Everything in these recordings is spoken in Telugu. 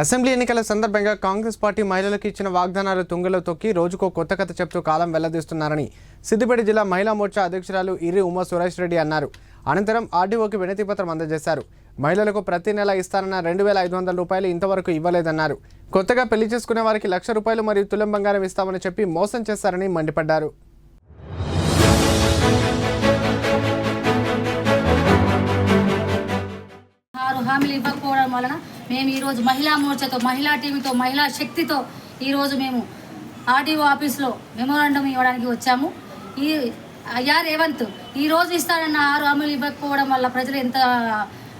అసెంబ్లీ ఎన్నికల సందర్భంగా కాంగ్రెస్ పార్టీ మహిళలకు ఇచ్చిన వాగ్దానాలు తుంగలో తొక్కి రోజుకో కొత్త కథ చెప్తూ కాలం వెల్లదీస్తున్నారని సిద్దిపేట జిల్లా మహిళా మోర్చా అధ్యక్షురాలు ఇరి ఉమా సురేష్ రెడ్డి అన్నారు. అనంతరం ఆర్డీఓకి వినతిపత్రం అందజేశారు. మహిళలకు ప్రతి నెల ఇస్తానన్న రెండు వేల ఐదు వందల రూపాయలు ఇంతవరకు ఇవ్వలేదన్నారు. కొత్తగా పెళ్ళి చేసుకునే వారికి లక్ష రూపాయలు మరియు తులం బంగారం ఇస్తామని చెప్పి మోసం చేశారని మండిపడ్డారు. హామీలు ఇవ్వకపోవడం వలన మేము ఈరోజు మహిళా మోర్చాతో మహిళా టీవీతో మహిళా శక్తితో ఈరోజు మేము ఆర్టీఓ ఆఫీస్లో మెమోరాండం ఇవ్వడానికి వచ్చాము. ఈ అయ్యా రేవంత్ ఈ రోజు ఇస్తారన్న ఆరు హామీలు ఇవ్వకపోవడం వల్ల ప్రజలు ఎంత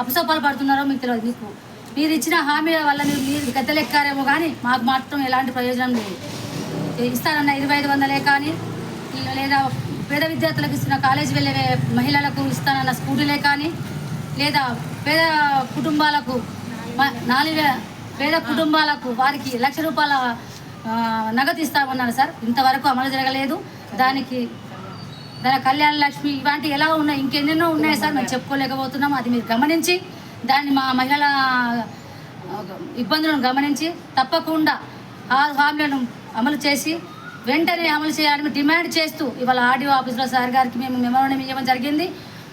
అపసోపాలు పడుతున్నారో మీకు తెలియదు. మీకు మీరు ఇచ్చిన హామీల వల్ల మీరు మీరు గద్దెలెక్కారేమో కానీ మాకు మాత్రం ఎలాంటి ప్రయోజనం లేదు. ఇస్తారన్న ఇరవై ఐదు వందలే కానీ లేదా పేద విద్యార్థులకు ఇస్తున్న కాలేజీ వెళ్ళే మహిళలకు ఇస్తానన్న స్కూటీలే కానీ లేదా పేద కుటుంబాలకు నాలుగు పేద కుటుంబాలకు వారికి లక్ష రూపాయల నగదు ఇస్తామన్నారు సార్. ఇంతవరకు అమలు జరగలేదు. దానికి దాని కళ్యాణ లక్ష్మి ఇలాంటివి ఎలా ఉన్నాయి ఇంకెన్నెన్నో ఉన్నాయి సార్ మేము చెప్పుకోలేకపోతున్నాం. అది మీరు గమనించి దాన్ని మా మహిళల ఇబ్బందులను గమనించి తప్పకుండా ఆ హామీలను అమలు చేసి వెంటనే అమలు చేయాలని డిమాండ్ చేస్తూ ఇవాళ ఆర్డీఓ ఆఫీసులో సార్ గారికి మేము మెమోరణం ఇవ్వడం జరిగింది.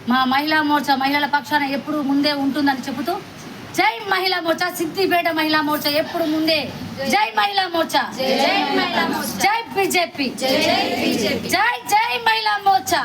మా మహిళా మోర్చా మహిళల పక్షాన ఎప్పుడు ముందే ఉంటుందని చెబుతూ జై మహిళా మోర్చా సిద్దిపేట మహిళా మోర్చా ఎప్పుడు ముందే. జై మహిళా మోర్చా. జై మహిళా మోర్చా. జై బీజేపీ. జై జై జై మహిళా మోర్చా.